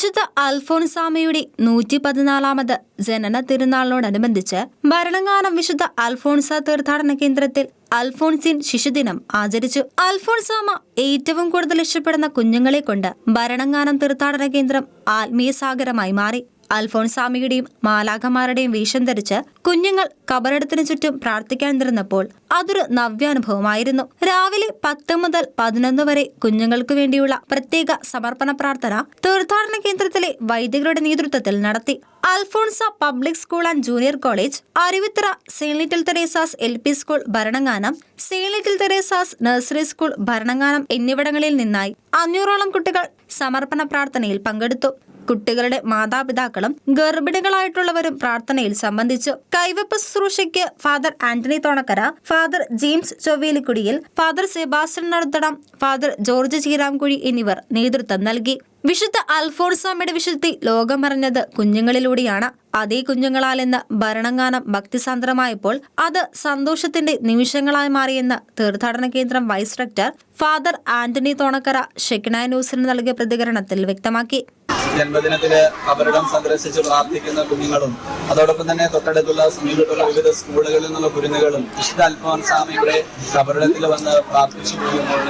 വിശുദ്ധ അൽഫോൺസാമയുടെ നൂറ്റി പതിനാലാമത് ജനന തിരുനാളിനോടനുബന്ധിച്ച് ഭരണങ്ങാനം വിശുദ്ധ അൽഫോൺസ തീർത്ഥാടന കേന്ദ്രത്തിൽ അൽഫോൺസിൻ ശിശുദിനം ആചരിച്ചു. അൽഫോൺസാമ ഏറ്റവും കൂടുതൽ ഇഷ്ടപ്പെടുന്ന കുഞ്ഞുങ്ങളെ കൊണ്ട് ഭരണങ്ങാനം തീർത്ഥാടന കേന്ദ്രം ആത്മീയ സാഗരമായി മാറി. അൽഫോൺസാമിയുടെയും മാലാഖമാരുടെയും വേഷം ധരിച്ച് കുഞ്ഞുങ്ങൾ കബറടത്തിനു ചുറ്റും പ്രാർത്ഥിക്കാൻ നിന്നിരുന്നപ്പോൾ അതൊരു നവ്യാനുഭവമായിരുന്നു. രാവിലെ പത്ത് മുതൽ പതിനൊന്ന് വരെ കുഞ്ഞുങ്ങൾക്ക് വേണ്ടിയുള്ള പ്രത്യേക സമർപ്പണ പ്രാർത്ഥന തീർത്ഥാടന കേന്ദ്രത്തിലെ വൈദികരുടെ നേതൃത്വത്തിൽ നടത്തി. Alphonsa public school and junior college Aruvithura saint little Theresa's L P school Bharananganam saint little Theresa's nursery school Bharananganam എന്നിവിടങ്ങളിൽ നിന്നായി അഞ്ഞൂറോളം കുട്ടികൾ സമർപ്പണ പ്രാർത്ഥനയിൽ പങ്കെടുത്തു. കുട്ടികളുടെ മാതാപിതാക്കളും ഗർഭിണികളായിട്ടുള്ളവരും പ്രാർത്ഥനയിൽ സംബന്ധിച്ചു. കൈവപ്പ് ശുശ്രൂഷയ്ക്ക് father Antony Thonakkara father James Chovvelikudiyil father Sebastian Nadathadam father George Cheeramkuzhi എന്നിവർ നേതൃത്വം നൽകി. വിശുദ്ധ അൽഫോൺസാമയുടെ വിശുദ്ധി ലോകമറിഞ്ഞത് കുഞ്ഞുങ്ങളിലൂടെയാണ്. അതേ കുഞ്ഞുങ്ങളാലെന്ന് ഭരണങ്ങാനം ഭക്തിസാന്ദ്രമായപ്പോൾ അത് സന്തോഷത്തിന്റെ നിമിഷങ്ങളായി മാറിയെന്ന് തീർത്ഥാടന കേന്ദ്രം vice director father Antony Thonakkara Shekinah ന്യൂസിന് നൽകിയ പ്രതികരണത്തിൽ വ്യക്തമാക്കി. ജന്മദിനത്തിൽ കബറിടം സന്ദർശിച്ച് പ്രാർത്ഥിക്കുന്ന കുഞ്ഞുങ്ങളും അതോടൊപ്പം തന്നെ തൊട്ടടുത്തുള്ള സമീപത്തുള്ള വിവിധ സ്കൂളുകളിൽ നിന്നുള്ള കുരുന്നുകളും വിശുദ്ധ അൽഫോൻസാമിയുടെ കബറിടത്തിൽ വന്ന് പ്രാർത്ഥിച്ചു പോകുമ്പോൾ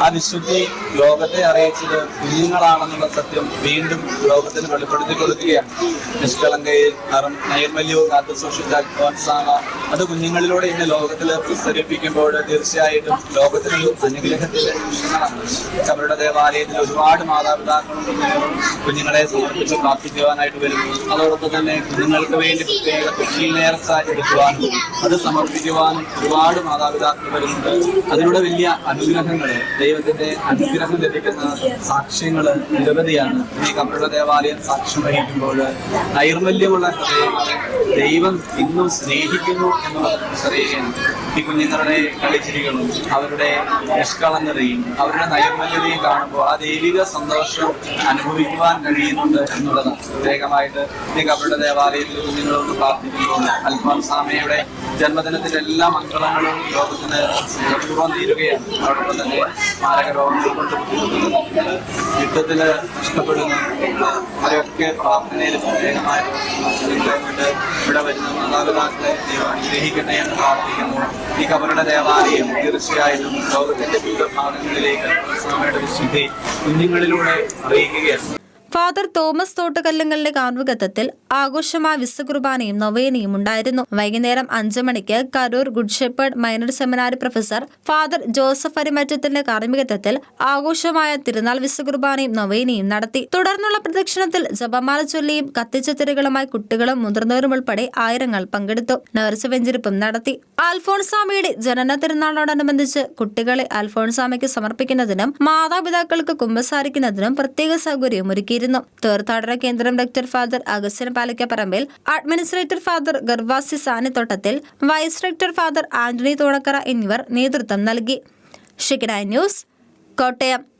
ആ വിശുദ്ധി ലോകത്തെ അറിയിച്ചത് കുഞ്ഞുങ്ങളാണെന്നുള്ള സത്യം വീണ്ടും ലോകത്തിന് വെളിപ്പെടുത്തി കൊടുക്കുകയാണ് നിഷ്കളങ്കയിൽ നിറം നൈർമല്യവും കാത്തു സൂക്ഷിച്ച അൽഫോൻസാമ അത് കുഞ്ഞുങ്ങളിലൂടെ ഇന്ന് ലോകത്തിൽ പ്രസരിപ്പിക്കുമ്പോൾ തീർച്ചയായിട്ടും ലോകത്തിനൊരു അനുഗ്രഹത്തിന്റെ കബറുടെ ദേവാലയത്തിൽ ഒരുപാട് മാതാപിതാക്കളും കുഞ്ഞുങ്ങളും സമർപ്പിച്ച് പ്രാർത്ഥിക്കുവാനായിട്ട് വരുന്നു. അതോടൊപ്പം തന്നെ കുഞ്ഞുങ്ങൾക്ക് വേണ്ടി പ്രത്യേക കൃഷി നേർച്ച എടുക്കുവാനും അത് സമർപ്പിക്കുവാനും ഒരുപാട് മാതാപിതാക്കൾ വരുന്നുണ്ട്. അതിലൂടെ വലിയ അനുഗ്രഹങ്ങൾ ദൈവത്തിന്റെ അനുഗ്രഹം ലഭിക്കുന്ന സാക്ഷ്യങ്ങൾ നിരവധിയാണ്. ഈ കമ്പ്യൂട്ടർ ദേവാലയം സാക്ഷ്യം വഹിക്കുമ്പോൾ നൈർമല്യമുള്ള ദൈവം ഇന്നും സ്നേഹിക്കുന്നു എന്നുള്ളത് തിരിച്ചറിയുകയാണ് ഈ കുഞ്ഞുങ്ങളുടെ കളിച്ചിരികളും അവരുടെ നിഷ്കളങ്കതയും അവരുടെ നൈർമല്യതയും കാണുമ്പോൾ ആ ദൈവിക സന്തോഷം അനുഭവിക്കുവാൻ കഴിയുന്നുണ്ട് എന്നുള്ളതാണ് പ്രത്യേകമായിട്ട് കബറുടെ ദേവാലയത്തിൽ കുഞ്ഞുങ്ങളോട് പ്രാർത്ഥിക്കുമ്പോൾ അൽഫോൻസാമയുടെ ജന്മദിനത്തിന്റെ എല്ലാ മംഗളങ്ങളും ലോകത്തിന് പൂർവം തീരുകയാണ്. അതോടൊപ്പം തന്നെ മാരക രോഗങ്ങൾ കൊണ്ട് യുദ്ധത്തിൽ നഷ്ടപ്പെടുന്ന. അവരൊക്കെ പ്രാർത്ഥനയിൽ പ്രത്യേകമായിട്ട് ഇവിടെ വരുന്ന മാതാപിതാക്കളെ അനുഗ്രഹിക്കട്ടെ എന്ന് പ്രാർത്ഥിക്കുന്നു. ഈ കബറുടെ ദേവാലയം തീർച്ചയായിട്ടും ലോകത്തിന്റെ വിവിധ ഭാഗങ്ങളിലേക്ക് സ്വാമിയുടെ വിശുദ്ധി കുഞ്ഞുങ്ങളിലൂടെ അറിയിക്കുകയാണ്. ഫാദർ തോമസ് തോട്ടുകല്ലുങ്ങളുടെ കാർമ്മികത്വത്തിൽ ആഘോഷമായ വിശ്വകുർബാനയും നൊവേനയും ഉണ്ടായിരുന്നു. വൈകുന്നേരം അഞ്ചു മണിക്ക് Karoor good shepherd minor seminary professor father Joseph അരിമറ്റത്തിന്റെ കാർമികത്വത്തിൽ ആഘോഷമായ തിരുനാൾ വിശ്വകുർബാനയും നൊവേനയും നടത്തി. തുടർന്നുള്ള പ്രദക്ഷിണത്തിൽ ജപമാല ചൊല്ലിയും കത്തിച്ച തിരകളുമായി കുട്ടികളും മുതിർന്നവരും ഉൾപ്പെടെ ആയിരങ്ങൾ പങ്കെടുത്തു. നേർച്ച വെഞ്ചിരിപ്പും നടത്തി. അൽഫോൺസാമിയുടെ ജനന തിരുനാളിനോടനുബന്ധിച്ച് കുട്ടികളെ അൽഫോൺസാമയ്ക്ക് സമർപ്പിക്കുന്നതിനും മാതാപിതാക്കൾക്ക് കുമ്പസാരിക്കുന്നതിനും പ്രത്യേക സൗകര്യം ഒരുക്കിയിരുന്നു തീർത്ഥാടന കേന്ദ്രം doctor father Augustine Palakkaparambil administrator father Gervasi Sanithottathil vice director father Antony Thonakkara എന്നിവർ നേതൃത്വം നൽകി. Shekinah news Kottayam.